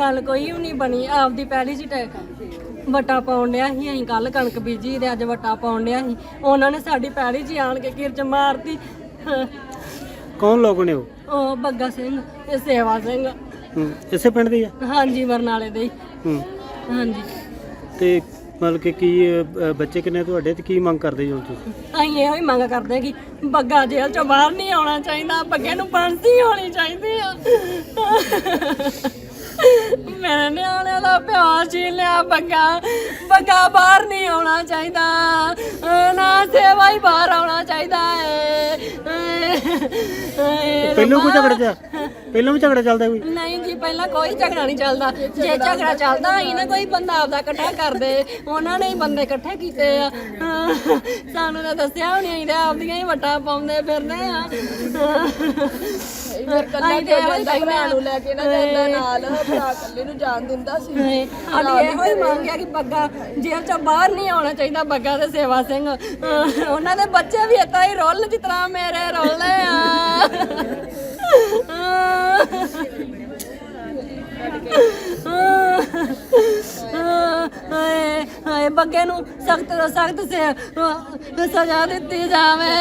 ਗੱਲ ਕੋਈ ਵੀ ਨਹੀਂ ਬਣੀ ਆਪਦੀ ਪਹਿਲੀ ਚ ਟੈਕ ਵਟਾ ਪਾਉਣ ਡਿਆ ਸੀ ਅਸੀਂ ਕੱਲ ਕਣਕ ਬੀਜੀ ਤੇ ਅੱਜ ਵਟਾ ਪਾਉਣ ਡਿਆ ਸੀ। ਉਹਨਾਂ ਨੇ ਸਾਡੀ ਪਹਿਲੀ ਚ ਹੀ ਆਣ ਕੇ ਕਿਰਚ ਮਾਰਤੀ। ਕੌਣ ਲੋਕ ਨੇ ਉਹ? ਉਹ ਬੱਗਾ ਸਿੰਘ ਤੇ ਸੇਵਾ ਸਿੰਘ। ਹੂੰ, ਇਸੇ ਪਿੰਡ ਦੇ ਆ? ਹਾਂਜੀ ਬਰਨਾਲੇ ਦੇ ਹੀ। ਹੂੰ। ਹਾਂਜੀ। ਤੇ ਮਤਲਬ ਕਿ ਕੀ ਅ, ਬੱਚੇ ਕਿੰਨੇ ਤੁਹਾਡੇ ਤੇ ਕੀ ਮੰਗ ਕਰਦੇ ਜੀ ਤੁਸੀਂ? ਅਸੀਂ ਇਹੋ ਹੀ ਮੰਗ ਕਰਦੇ ਹਾਂ ਕਿ ਬੱਗਾ ਜੇਲ੍ਹ ਚੋਂ ਬਾਹਰ ਨਹੀਂ ਆਉਣਾ ਚਾਹੀਦਾ ਬੱਗੇ ਨੂੰ ਫਾਂਸੀ ਹੋਣੀ ਚਾਹੀਦੀ ਆ। ਮੈਂ ਨਿਆਣਿਆਂ ਦਾ ਪਿਆਰ ਛੀਨ ਲਿਆ ਬੱਗਾ ਬੱਗਾ ਬਾਹਰ ਨਹੀਂ ਆਉਣਾ ਚਾਹੀਦਾ। ਨਾ ਸੇਵਾ ਹੀ ਬਾਹਰ ਆਉਣਾ ਚਾਹੀਦਾ ਹੈ ਪਹਿਲੋਂ ਕੋਈ ਝਗੜਾ ਚੱਲ ਪਹਿਲੋਂ ਵੀ ਝਗੜਾ ਚੱਲਦਾ ਕੋਈ? ਨਹੀਂ ਜੀ ਪਹਿਲਾਂ ਕੋਈ ਝਗੜਾ ਨਹੀਂ ਚੱਲਦਾ। ਜੇ ਝਗੜਾ ਚੱਲਦਾ ਹੀ ਨਾ ਕੋਈ ਬੰਦਾ ਆਪਦਾ ਇਕੱਠਾ ਕਰਦੇ ਉਹਨਾਂ ਨੇ ਹੀ ਬੰਦੇ ਇਕੱਠੇ ਕੀਤੇ ਆ। ਸਾਨੂੰ ਤਾਂ ਦੱਸਿਆ ਵੀ ਨਹੀਂ ਰਿਹਾ ਆਪਦੀਆਂ ਹੀ ਵਟਾਂ ਪਾਉਂਦੇ ਫਿਰਦੇ ਆ। ਫਿਰ ਕੱਲਾ ਕਿਉਂ ਜਾਂਦਾ ਭਰਾ ਨੂੰ ਲੈ ਕੇ ਨਾ ਜਾਂਦਾ ਨਾਲ ਭਰਾ ਕੱਲੇ ਨੂੰ ਜਾਣ ਦਿੰਦਾ ਸੀ। ਸਾਡੀ ਇਹੋ ਹੀ ਮੰਗ ਹੈ ਕਿ ਬੱਗਾ ਜੇਲ੍ਹ ਚੋਂ ਬਾਹਰ ਨਹੀਂ ਆਉਣਾ ਚਾਹੀਦਾ ਬੱਗਾ ਤੇ ਸੇਵਾ ਸਿੰਘ। ਅਹ ਉਹਨਾਂ ਦੇ ਬੱਚੇ ਵੀ ਏਦਾਂ ਹੀ ਰੋਲ ਜਿਸ ਤਰ੍ਹਾਂ ਮੇਰੇ ਰੋਲੇ ਆ। ਬੱਗੇ ਨੂੰ ਸਖਤ ਤੋਂ ਸਖਤ ਸਜ਼ਾ ਦਿੱਤੀ ਜਾਵੇ।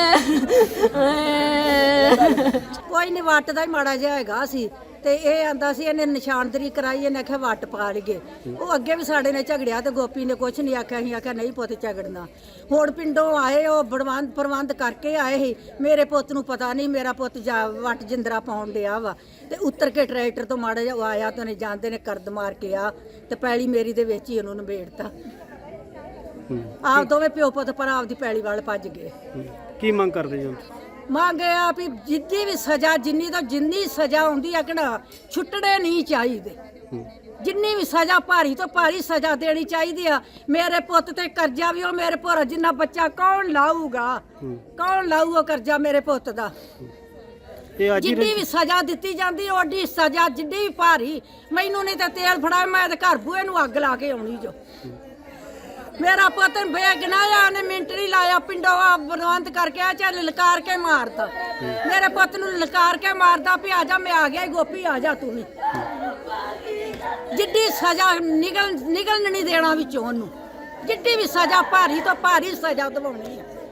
ਕੋਈ ਨਹੀਂ ਵੱਟ ਦਾ ਹੀ ਮਾੜਾ ਜਿਹਾ ਹੈਗਾ ਸੀ। ਤੇ ਇਹ ਆਂਦਾ ਸੀ, ਇਹਨੇ ਨਿਸ਼ਾਨਦਰੀ ਕਰਾਈ, ਇਹਨੇ ਆਖਿਆ ਵੱਟ ਪਾ ਲਈਏ। ਉਹ ਅੱਗੇ ਵੀ ਸਾਡੇ ਨੇ ਝਗੜਿਆ ਤੇ ਗੋਪੀ ਨੇ ਕੁਝ ਨਹੀਂ ਆਖਿਆ, ਅਸੀਂ ਆਖਿਆ ਨਹੀਂ ਪੁੱਤ ਝਗੜਨਾ। ਹੁਣ ਪਿੰਡੋਂ ਆਏ, ਉਹ ਬੜਵੰਦ ਪ੍ਰਬੰਧ ਕਰਕੇ ਆਏ ਸੀ। ਮੇਰੇ ਪੁੱਤ ਨੂੰ ਪਤਾ ਨਹੀਂ ਮੇਰਾ ਪੁੱਤ ਜਾ ਵੱਟ ਜਿੰਦਰਾ ਪਾਉਣ ਡਿਆ ਵਾ। ਤੇ ਉੱਤਰ ਕੇ ਟਰੈਕਟਰ ਤੋਂ ਮਾੜਾ ਜਿਹਾ ਉਹ ਆਇਆ ਤੇ ਉਹਨੇ ਜਾਂਦੇ ਨੇ ਕਰਦ ਮਾਰ ਕੇ ਆ। ਤੇ ਪੈਲੀ ਮੇਰੀ ਦੇ ਵਿੱਚ ਹੀ ਉਹਨੂੰ ਨਿਬੇੜਤਾ। ਆਪ ਦੋਵੇਂ ਪਿਓ ਪੁੱਤ ਪਰ ਆਪਦੀ ਪੈਲੀ ਵੱਲ ਭੱਜ ਗਏ। ਕੀ ਮੰਗ ਕਰਦੇ ਜੀ ਮੰਗ ਆ ਵੀ ਜਿੱਦੀ ਵੀ ਸਜ਼ਾ ਜਿੰਨੀ ਤੋਂ ਜਿੰਨੀ ਸਜ਼ਾ ਹੁੰਦੀ ਆ ਕਿਹੜਾ ਛੁੱਟਣੇ ਨਹੀਂ ਚਾਹੀਦੇ। ਜਿੰਨੀ ਵੀ ਸਜ਼ਾ ਭਾਰੀ ਤੋਂ ਭਾਰੀ ਸਜ਼ਾ ਦੇਣੀ ਚਾਹੀਦੀ ਆ ਮੇਰੇ ਪੁੱਤ ਤੇ ਕਰਜ਼ਾ ਵੀ ਉਹ ਮੇਰੇ ਪੁੱਤ ਜਿੰਨਾ ਬੱਚਾ ਕੌਣ ਲਾਊਗਾ? ਕੌਣ ਲਾਊ ਉਹ ਕਰਜ਼ਾ ਮੇਰੇ ਪੁੱਤ ਦਾ? ਅੱਜ ਜਿੰਨੀ ਵੀ ਸਜ਼ਾ ਦਿੱਤੀ ਜਾਂਦੀ ਓਡੀ ਸਜ਼ਾ ਜਿੱਡੀ ਵੀ ਭਾਰੀ ਮੈਨੂੰ ਨਹੀਂ ਤਾਂ ਤੇਲ ਫੜਾ ਮੈਂ ਤੇ ਘਰ ਬੂਹੇ ਨੂੰ ਅੱਗ ਲਾ ਕੇ ਆਉਣੀ ਜੋ। ਮੇਰਾ ਪੁੱਤ ਬੇਗਨਾਇਆ ਨੇ ਮਿੰਟ ਨਹੀਂ ਲਾਇਆ ਪਿੰਡੋਂ ਆ ਬਲਵੰਤ ਕਰਕੇ ਆ ਚੱਲ ਲਲਕਾਰ ਕੇ ਮਾਰਦਾ ਮੇਰੇ ਪੁੱਤ ਨੂੰ ਲਲਕਾਰ ਕੇ ਮਾਰਦਾ ਵੀ ਆ ਜਾ ਮੈਂ ਆ ਗਿਆ ਗੋਪੀ ਆ ਜਾ ਤੂੰ ਵੀ। ਜਿੱਡੀ ਸਜ਼ਾ ਨਿਕਲ ਨਿਕਲਣ ਨਹੀਂ ਦੇਣਾ ਵਿੱਚੋਂ ਉਹਨੂੰ। ਜਿੱਡੀ ਵੀ ਸਜ਼ਾ ਭਾਰੀ ਤੋਂ ਭਾਰੀ ਸਜ਼ਾ ਦਵਾਉਣੀ ਆ।